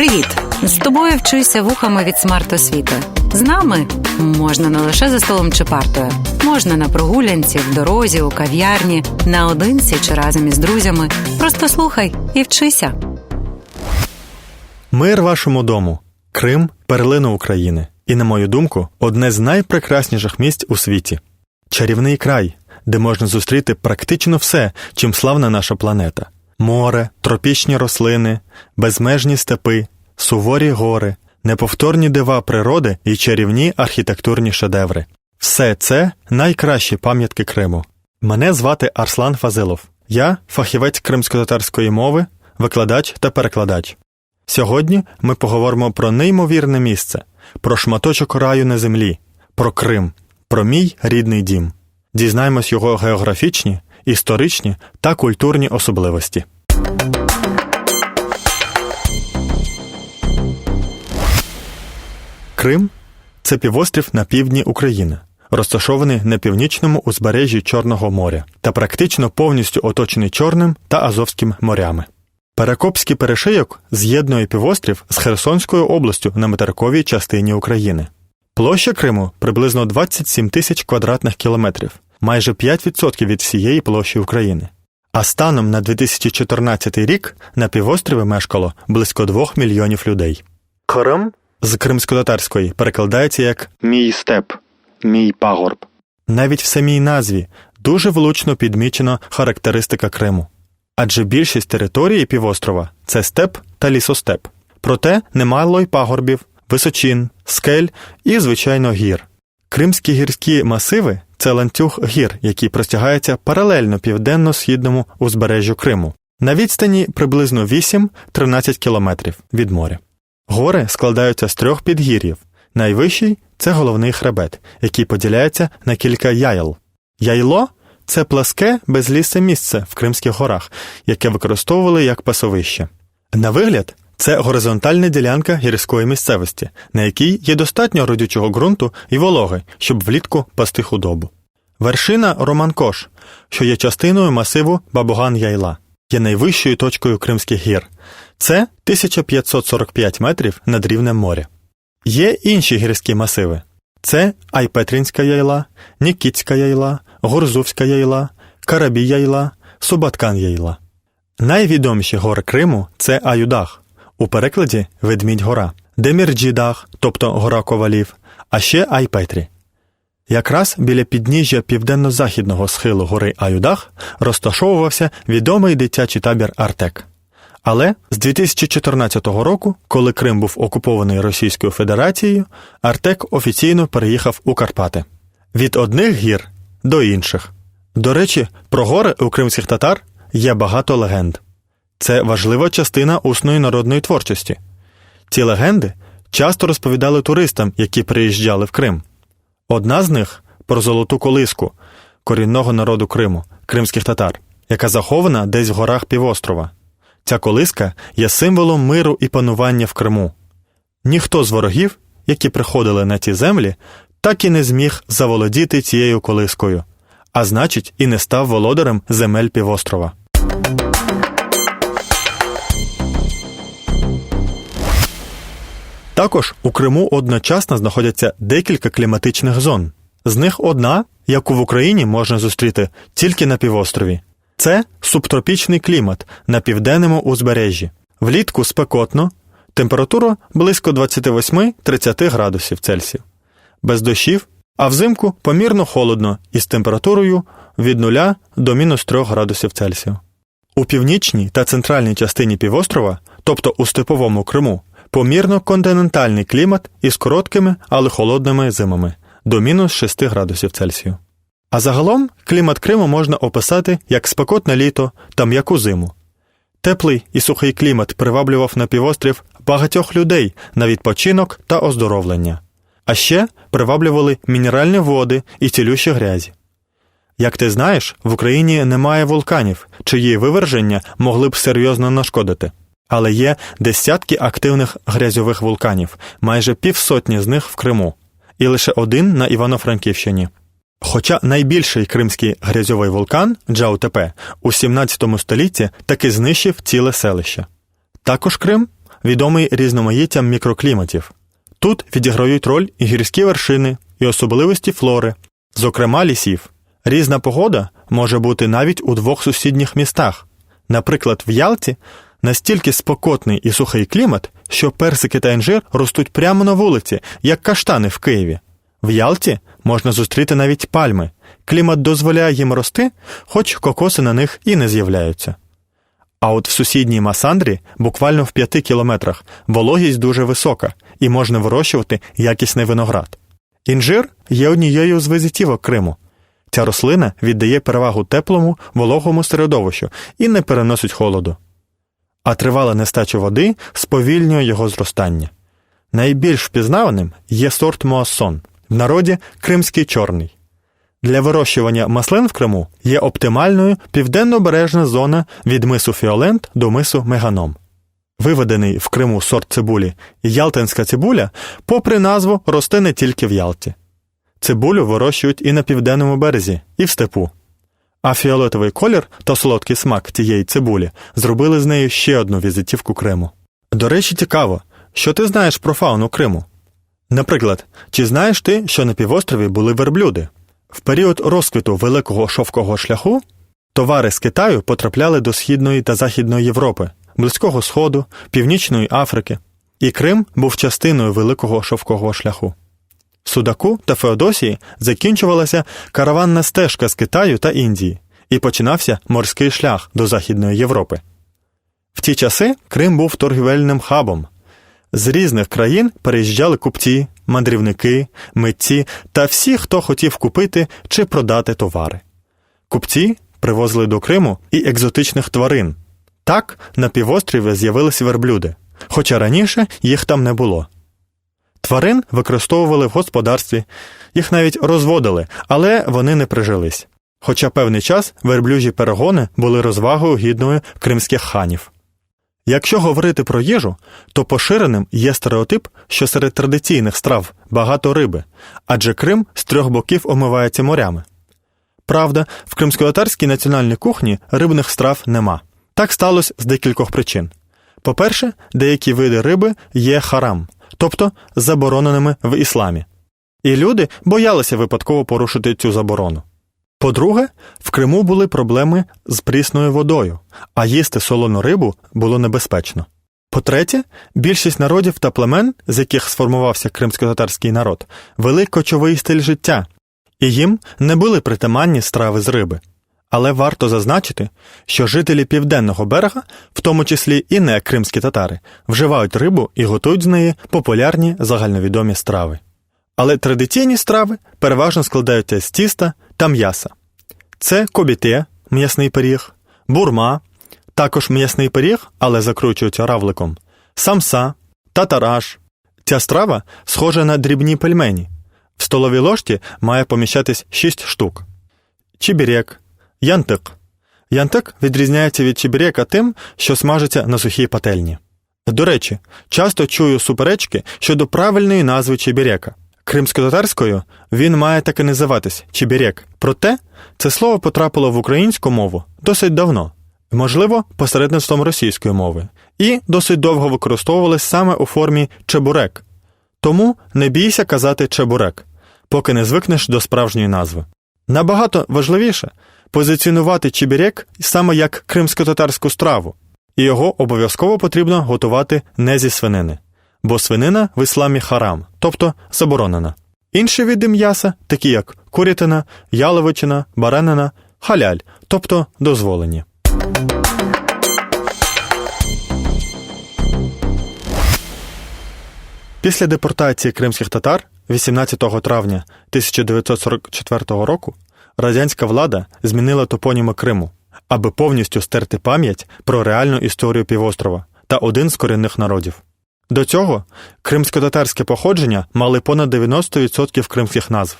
Привіт! З тобою вчуся вухами від смарт-освіти. З нами можна не лише за столом чи партою, можна на прогулянці, в дорозі, у кав'ярні, наодинці чи разом із друзями. Просто слухай і вчися. Мир вашому дому. Крим перлина України. І, на мою думку, одне з найпрекрасніших місць у світі. Чарівний край, де можна зустріти практично все, чим славна наша планета: море, тропічні рослини, безмежні степи, суворі гори, неповторні дива природи і чарівні архітектурні шедеври. Все це найкращі пам'ятки Криму. Мене звати Арслан Фазилов. Я фахівець кримсько-татарської мови, викладач та перекладач. Сьогодні ми поговоримо про неймовірне місце, про шматочок раю на землі, про Крим, про мій рідний дім. Дізнаємось його географічні, історичні та культурні особливості. Крим це півострів на півдні України, розташований на північному узбережжі Чорного моря та практично повністю оточений Чорним та Азовським морями. Перекопський перешийок з'єднує півострів з Херсонською областю на материковій частині України. Площа Криму приблизно 27 тисяч квадратних кілометрів, майже 5% від всієї площі України. А станом на 2014 рік на півострові мешкало близько 2 мільйонів людей. Крим з кримсько-татарської перекладається як Мій степ, мій пагорб. Навіть в самій назві дуже влучно підмічено характеристика Криму. Адже більшість території півострова це степ та лісостеп. Проте немало й пагорбів, височин, скель і, звичайно, гір. Кримські гірські масиви це ланцюг гір, який простягається паралельно південно-східному узбережжю Криму, на відстані приблизно 8-13 кілометрів від моря. Гори складаються з трьох підгір'їв. Найвищий це головний хребет, який поділяється на кілька яйл. Яйло це пласке безліссе місце в Кримських горах, яке використовували як пасовище. На вигляд, це горизонтальна ділянка гірської місцевості, на якій є достатньо родючого ґрунту і вологи, щоб влітку пасти худобу. Вершина Романкош, що є частиною масиву Бабуган Яйла, є найвищою точкою Кримських гір. Це 1545 метрів над рівнем моря. Є інші гірські масиви. Це Айпетрінська яйла, Нікітська яйла, Гурзувська яйла, Карабі яйла, Субаткан яйла. Найвідоміші гори Криму це Аюдах, у перекладі Ведмідь гора, Демірджідах, тобто гора ковалів, а ще Айпетрі. Якраз біля підніжжя південно-західного схилу гори Аюдах розташовувався відомий дитячий табір Артек. Але з 2014 року, коли Крим був окупований Російською Федерацією, Артек офіційно переїхав у Карпати від одних гір до інших. До речі, про гори у кримських татар є багато легенд. Це важлива частина усної народної творчості. Ці легенди часто розповідали туристам, які приїжджали в Крим. Одна з них про золоту колиску корінного народу Криму, кримських татар, яка захована десь в горах півострова. Ця колиска є символом миру і панування в Криму. Ніхто з ворогів, які приходили на ті землі, так і не зміг заволодіти цією колискою, а значить, і не став володарем земель півострова. Також у Криму одночасно знаходяться декілька кліматичних зон. З них одна, яку в Україні можна зустріти тільки на півострові. Це субтропічний клімат на південному узбережжі. Влітку спекотно, температура близько 28-30 градусів Цельсію, без дощів, а взимку помірно холодно із температурою від 0 до мінус 3 градусів Цельсію. У північній та центральній частині півострова, тобто у степовому Криму, помірно континентальний клімат із короткими, але холодними зимами до мінус 6 градусів Цельсію. А загалом клімат Криму можна описати як спекотне літо та м'яку зиму. Теплий і сухий клімат приваблював на півострів багатьох людей на відпочинок та оздоровлення, а ще приваблювали мінеральні води і цілющі грязі. Як ти знаєш, в Україні немає вулканів, чиї виверження могли б серйозно нашкодити, але є десятки активних грязьових вулканів, майже півсотні з них в Криму, і лише один на Івано-Франківщині. Хоча найбільший кримський грязьовий вулкан Джаутепе у 17 столітті таки знищив ціле селище. Також Крим відомий різноманіттям мікрокліматів. Тут відіграють роль і гірські вершини, і особливості флори, зокрема лісів. Різна погода може бути навіть у двох сусідніх містах. Наприклад, в Ялті настільки спокотний і сухий клімат, що персики та інжир ростуть прямо на вулиці, як каштани в Києві. В Ялті можна зустріти навіть пальми. Клімат дозволяє їм рости, хоч кокоси на них і не з'являються. А от в сусідній Масандрі, буквально в п'яти кілометрах, вологість дуже висока і можна вирощувати якісний виноград. Інжир є однією з визитівок Криму. Ця рослина віддає перевагу теплому, вологому середовищу і не переносить холоду. А тривала нестача води сповільнює його зростання. Найбільш впізнаваним є сорт Моассон, в народі кримський чорний. Для вирощування маслин в Криму є оптимальною південнобережна зона від мису Фіолент до мису Меганом. Виведений в Криму сорт цибулі Ялтинська цибуля, попри назву, росте не тільки в Ялті. Цибулю вирощують і на південному березі, і в степу. А фіолетовий колір та солодкий смак тієї цибулі зробили з нею ще одну візитівку Криму. До речі, цікаво, що ти знаєш про фауну Криму? Наприклад, чи знаєш ти, що на півострові були верблюди? В період розквіту великого шовкового шляху товари з Китаю потрапляли до Східної та Західної Європи, Близького Сходу, Північної Африки, і Крим був частиною великого шовкового шляху. В Судаку та Феодосії закінчувалася караванна стежка з Китаю та Індії, і починався морський шлях до Західної Європи. В ті часи Крим був торгівельним хабом. З різних країн переїжджали купці, мандрівники, митці та всі, хто хотів купити чи продати товари. Купці привозили до Криму і екзотичних тварин. Так на півострові з'явилися верблюди, хоча раніше їх там не було. Тварин використовували в господарстві, їх навіть розводили, але вони не прижились. Хоча певний час верблюжі перегони були розвагою гідною кримських ханів. Якщо говорити про їжу, то поширеним є стереотип, що серед традиційних страв багато риби, адже Крим з трьох боків омивається морями. Правда, в кримсько-татарській національній кухні рибних страв нема. Так сталося з декількох причин. По-перше, деякі види риби є харам, тобто забороненими в ісламі. І люди боялися випадково порушити цю заборону. По-друге, в Криму були проблеми з прісною водою, а їсти солону рибу було небезпечно. По-третє, більшість народів та племен, з яких сформувався кримсько-татарський народ, вели кочовий стиль життя, і їм не були притаманні страви з риби. Але варто зазначити, що жителі південного берега, в тому числі і не кримські татари, вживають рибу і готують з неї популярні загальновідомі страви. Але традиційні страви переважно складаються з тіста та м'яса. Це кобіте, м'ясний пиріг, бурма, також м'ясний пиріг, але закручується равликом, самса, татараш. Ця страва схожа на дрібні пельмені. В столовій ложці має поміщатись 6 штук. Чібірек, янтик. Янтик відрізняється від чебірека тим, що смажиться на сухій пательні. До речі, часто чую суперечки щодо правильної назви чебірека. Кримсько-татарською він має так і називатись чебірек. Проте це слово потрапило в українську мову досить давно, можливо, посередництвом російської мови, і досить довго використовувалось саме у формі чебурек. Тому не бійся казати чебурек, поки не звикнеш до справжньої назви. Набагато важливіше позиціонувати чебірек саме як кримсько-татарську страву, і його обов'язково потрібно готувати не зі свинини, бо свинина в ісламі харам, тобто заборонена. Інші види м'яса, такі як курятина, яловичина, баранина, халяль, тобто дозволені. Після депортації кримських татар 18 травня 1944 року радянська влада змінила топоніми Криму, аби повністю стерти пам'ять про реальну історію півострова та один з корінних народів. До цього кримсько-татарське походження мали понад 90% кримських назв.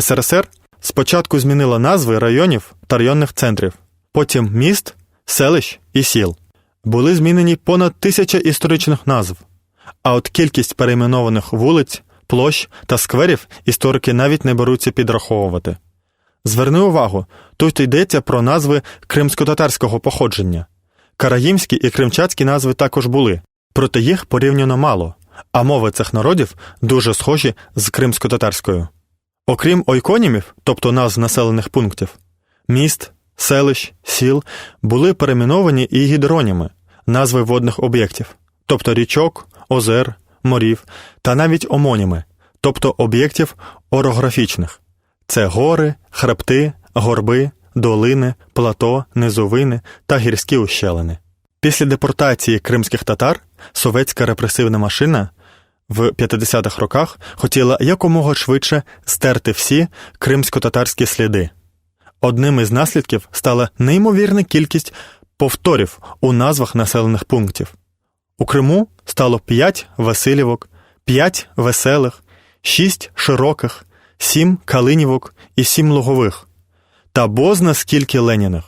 СРСР спочатку змінила назви районів та районних центрів, потім міст, селищ і сіл. Були змінені понад тисяча історичних назв, а от кількість перейменованих вулиць, площ та скверів історики навіть не беруться підраховувати. Зверни увагу, тут йдеться про назви кримсько-татарського походження. Караїмські і кримчацькі назви також були, Проте їх порівняно мало, а мови цих народів дуже схожі з кримсько-татарською. Окрім ойконімів, тобто назв населених пунктів, міст, селищ, сіл були перейменовані і гідроніми, назви водних об'єктів, тобто річок, озер, морів та навіть омоніми, тобто об'єктів орографічних це гори, хребти, горби, долини, плато, низовини та гірські ущелини. Після депортації кримських татар совєтська репресивна машина в 50-х роках хотіла якомога швидше стерти всі кримсько-татарські сліди. Одним із наслідків стала неймовірна кількість повторів у назвах населених пунктів. У Криму стало 5 Васильівок, 5 веселих, 6 широких, 7 калинівок і 7 лугових, та бозна скільки леніних.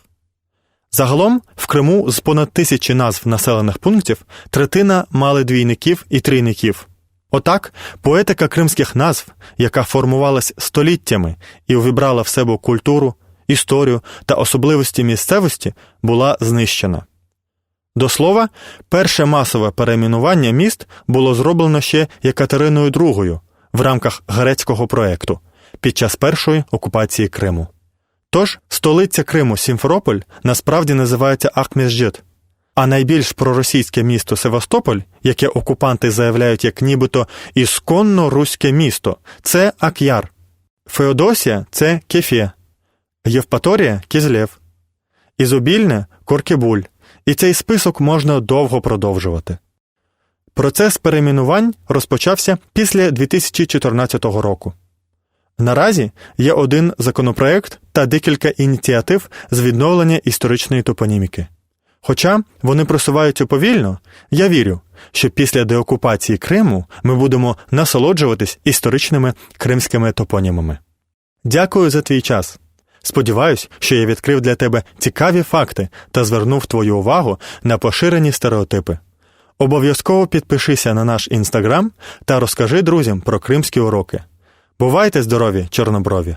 Загалом в Криму з понад тисячі назв населених пунктів третина мали двійників і трійників. Отак, поетика кримських назв, яка формувалась століттями і увібрала в себе культуру, історію та особливості місцевості, була знищена. До слова, перше масове перейменування міст було зроблено ще Екатериною II в рамках грецького проекту під час першої окупації Криму. Тож столиця Криму Сімферополь насправді називається Ахмезджит, а найбільш проросійське місто Севастополь, яке окупанти заявляють як нібито ісконно руське місто, це Ак'яр, Феодосія це Кефє, Євпаторія Кізлєв, Ізобільне Коркебуль, і цей список можна довго продовжувати. Процес перейменувань розпочався після 2014 року. Наразі є один законопроект та декілька ініціатив з відновлення історичної топоніміки. Хоча вони просуваються повільно, я вірю, що після деокупації Криму ми будемо насолоджуватись історичними кримськими топонімами. Дякую за твій час. Сподіваюсь, що я відкрив для тебе цікаві факти та звернув твою увагу на поширені стереотипи. Обов'язково підпишися на наш інстаграм та розкажи друзям про кримські уроки. Бувайте здорові, чорноброві!